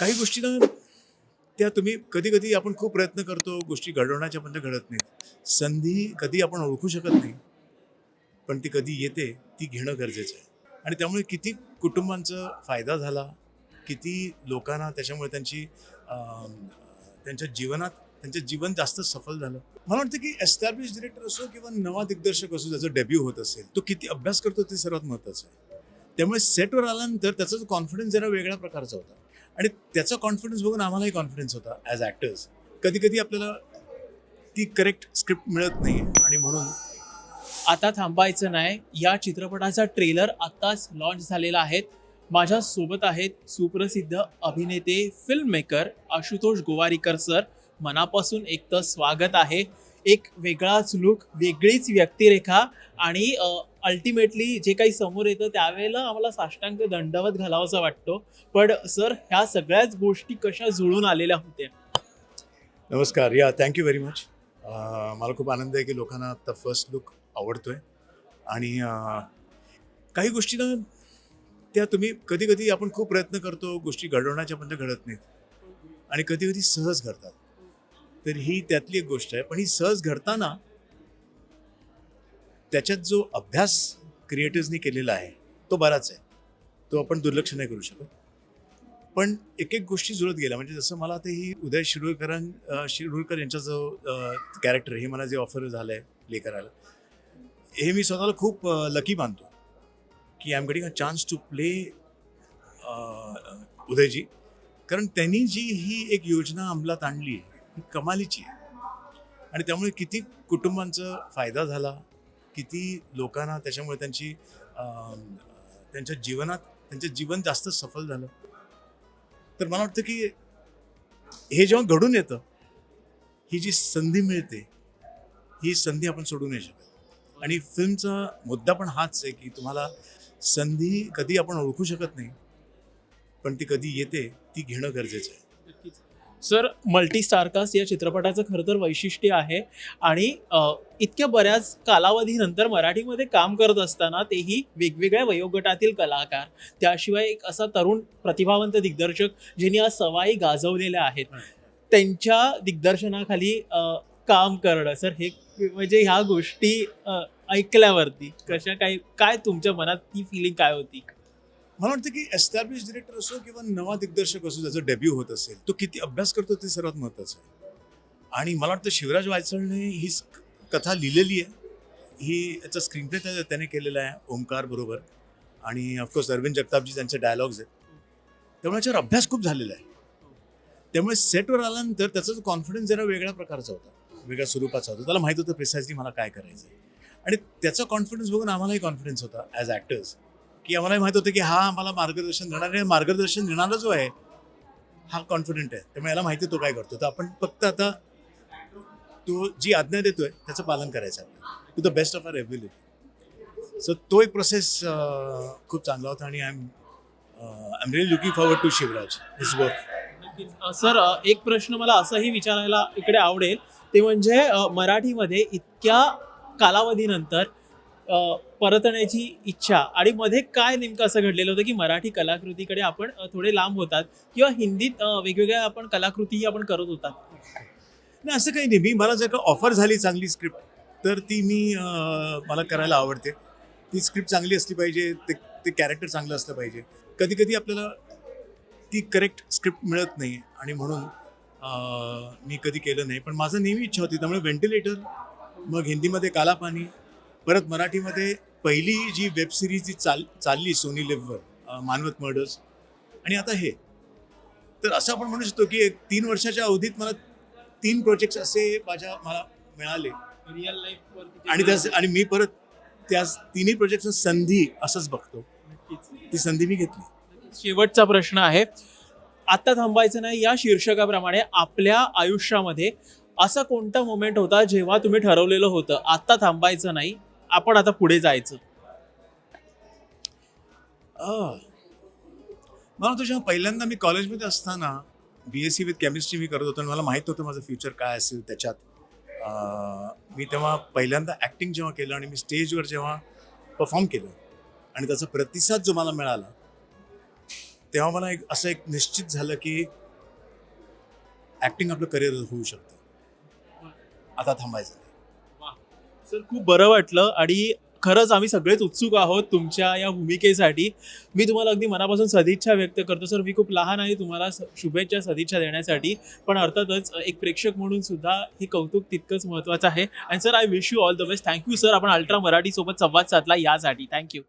काही गोष्टीनं त्या तुम्ही कधी कधी आपण खूप प्रयत्न करतो गोष्टी घडवण्याच्या पण घडत नाहीत. संधी कधी आपण ओळखू शकत नाही पण ती कधी येते ती घेणं गरजेचं आहे. आणि त्यामुळे किती कुटुंबांचा फायदा झाला किती लोकांना त्याच्यामुळे त्यांची त्यांच्या जीवनात त्यांचं जीवन जास्त सफल झालं. मला वाटतं की एस्टॅब्लिश डिरेक्टर असो किंवा नवा दिग्दर्शक असो ज्याचा डेब्यू होत असेल तो किती अभ्यास करतो ते सर्वात महत्त्वाचं आहे. त्यामुळे सेटवर आल्यानंतर त्याचा जो कॉन्फिडन्स जरा वेगळ्या प्रकारचा होता. आणि त्याचा कॉन्फिडन्स बघून आम्हालाही कॉन्फिडन्स होता ॲज ॲक्टर्स कधी कधी आपल्याला ती करेक्ट स्क्रिप्ट मिळत नाही आणि म्हणून आता थांबायचं नाही. या चित्रपटाचा ट्रेलर आत्ताच लॉन्च झालेला आहे. माझ्या सोबत आहेत सुप्रसिद्ध अभिनेते film maker Ashutosh Gowariker sir मनापासून एक तर स्वागत आहे. एक वेगळाच लुक वेगळीच व्यक्तिरेखा आणि अल्टिमेटली जे काही समोर येतं त्यावेळेला आम्हाला साष्टांग दंडवत घालावासा वाटतो. पण सर ह्या सगळ्याच गोष्टी कशा जुळून आलेल्या होत्या? नमस्कार. या थँक्यू व्हेरी मच मला खूप आनंद आहे की लोकांना आता फर्स्ट लुक आवडतोय. आणि काही गोष्टी ना त्या तुम्ही कधी कधी आपण खूप प्रयत्न करतो गोष्टी घडवण्याच्या पण घडत नाहीत. आणि कधी कधी सहज घडतात. तर ही त्यातली एक गोष्ट आहे. पण ही सहज घडताना त्याच्यात जो अभ्यास क्रिएटर्सनी केलेला आहे तो बराच आहे. तो आपण दुर्लक्ष नाही करू शकत. पण एक एक गोष्टी जुळत गेल्या. म्हणजे जसं मला आता ही उदय शिरूरकरां अं, शिरूरकर यांचा जो कॅरेक्टर हे मला जे ऑफर झालं आहे प्ले करायला हे मी स्वतःला खूप लकी मानतो. की I am getting a chance to play Uday ji. कारण त्यांनी जी ही एक योजना अंमलात आणली आहे ही कमालीची आहे. आणि त्यामुळे किती कुटुंबांचा फायदा झाला किती लोकांना त्याच्यामुळे त्यांची त्यांच्या जीवनात त्यांचं जीवन जास्त सफल झालं. तर मला वाटतं की हे जेव्हा घडून येतं ही जी संधी मिळते ही संधी आपण सोडू नाही शकत. आणि फिल्मचा मुद्दा पण हाच आहे की तुम्हाला संधी कधी आपण ओळखू शकत नाही पण ती कधी येते ती घेणं गरजेचं आहे. सर मल्टी स्टारकास्ट या चित्रपटाचं खरं तर वैशिष्ट्य आहे आणि इतक्या बऱ्याच कालावधीनंतर मराठीमध्ये काम करत असताना तेही वेगवेगळ्या वयोगटातील कलाकार. त्याशिवाय एक असा तरुण प्रतिभावंत दिग्दर्शक ज्यांनी आज सवाई गाजवलेल्या आहेत. त्यांच्या दिग्दर्शनाखाली काम करणं. सर हे म्हणजे ह्या गोष्टी ऐकल्यावरती कशा काय काय तुमच्या मनात ती फिलिंग काय होती? मला वाटतं की एस्टॅब्लिश डिरेक्टर असो किंवा नवा दिग्दर्शक असो ज्याचा डेब्यू होत असेल तो किती अभ्यास करतो ते सर्वात महत्त्वाचं आहे. आणि मला वाटतं शिवराज वायचळने ही कथा लिहिलेली आहे. ही याचा स्क्रीन प्ले त्याने केलेला आहे ओंकार बरोबर. आणि ऑफकोर्स अरविंद जगतापजी त्यांचे डायलॉग्स आहेत. त्यामुळे याच्यावर अभ्यास खूप झालेला आहे. त्यामुळे सेटवर आल्यानंतर त्याचा जो कॉन्फिडन्स जरा वेगळ्या प्रकारचा होता. वेगळ्या स्वरूपाचा होता. त्याला माहीत होतं प्रिसाइजली मला काय करायचं आहे आणि त्याचा कॉन्फिडन्स बघून आम्हालाही कॉन्फिडन्स होता ॲज ॲक्टर्स की आम्हालाही माहीत होतं की हा आम्हाला मार्गदर्शन देणार आणि मार्गदर्शन देणारा जो आहे हा कॉन्फिडंट आहे. त्यामुळे याला माहिती आहे तो काय करतो. तर आपण फक्त आता तो जी आज्ञा देतोय त्याचं पालन करायचं आपल्याला. To the best of our ability so तो एक प्रोसेस खूप चांगला होता आणि I M I M really looking forward to Shivraj his work sir एक प्रश्न मला असाही विचारायला इकडे आवडेल. ते म्हणजे मराठीमध्ये इतक्या कालावधीनंतर परतण्याची इच्छा आणि मध्ये काय नेमकं असं घडलेलं होतं की मराठी कलाकृतीकडे आपण थोडे लांब होतात किंवा हिंदीत वेगवेगळ्या आपण कलाकृतीही आपण करत होतात? नाही असं काही नाही. मी मला जर का ऑफर झाली चांगली स्क्रिप्ट तर ती मी मला करायला आवडते. ती स्क्रिप्ट चांगली असली पाहिजे ते ते कॅरेक्टर चांगलं असलं पाहिजे. कधी कधी आपल्याला ती करेक्ट स्क्रिप्ट मिळत नाही आणि म्हणून मी कधी केलं नाही. पण माझं नेहमी इच्छा होती त्यामुळे व्हेंटिलेटर मग हिंदीमध्ये काला पाणी परत मराठीमध्ये पहिली जी वेब सिरीज जी चाल चालली सोनी लिव्हवर मानवत मर्डर्स आणि आता हे. तर असं आपण म्हणू शकतो की एक तीन वर्षाच्या अवधीत मला तीन प्रोजेक्ट्स असे माझ्या मला मिळाले. रिअल लाईफ आणि त्या आणि मी परत त्या तिन्ही प्रोजेक्टचं संधी असंच बघतो. ती संधी मी घेतली. शेवटचा प्रश्न आहे. आता थांबायचं नाही या शीर्षकाप्रमाणे आपल्या आयुष्यामध्ये असा कोणता मोमेंट होता जेव्हा तुम्ही ठरवलेलं होतं? आता थांबायचं नाही आपण आता पुढे जायचं. मला तुझ्या पहिल्यांदा मी कॉलेजमध्ये असताना B S C with chemistry मी करत होतो आणि मला माहीत होतं माझं फ्युचर काय असेल त्याच्यात. मी तेव्हा पहिल्यांदा ॲक्टिंग जेव्हा केलं आणि मी स्टेजवर जेव्हा परफॉर्म केलं आणि त्याचा प्रतिसाद जो मला मिळाला तेव्हा मला एक असं एक निश्चित झालं की ॲक्टिंग आपलं करिअर होऊ शकतं. आता थांबायचं सर खूप बरं वाटलं आणि खरंच आम्ही सगळेच उत्सुक आहोत तुमच्या या भूमिकेसाठी. मी तुम्हाला अगदी मनापासून सदिच्छा व्यक्त करतो. सर मी खूप लहान आहे तुम्हाला शुभेच्छा सदिच्छा देण्यासाठी. पण अर्थातच एक प्रेक्षक म्हणून सुद्धा हे कौतुक तितकंच महत्त्वाचं आहे. आणि sir I wish you all the best thank you sir आपण अल्ट्रा मराठी सोबत संवाद साधला यासाठी. थँक्यू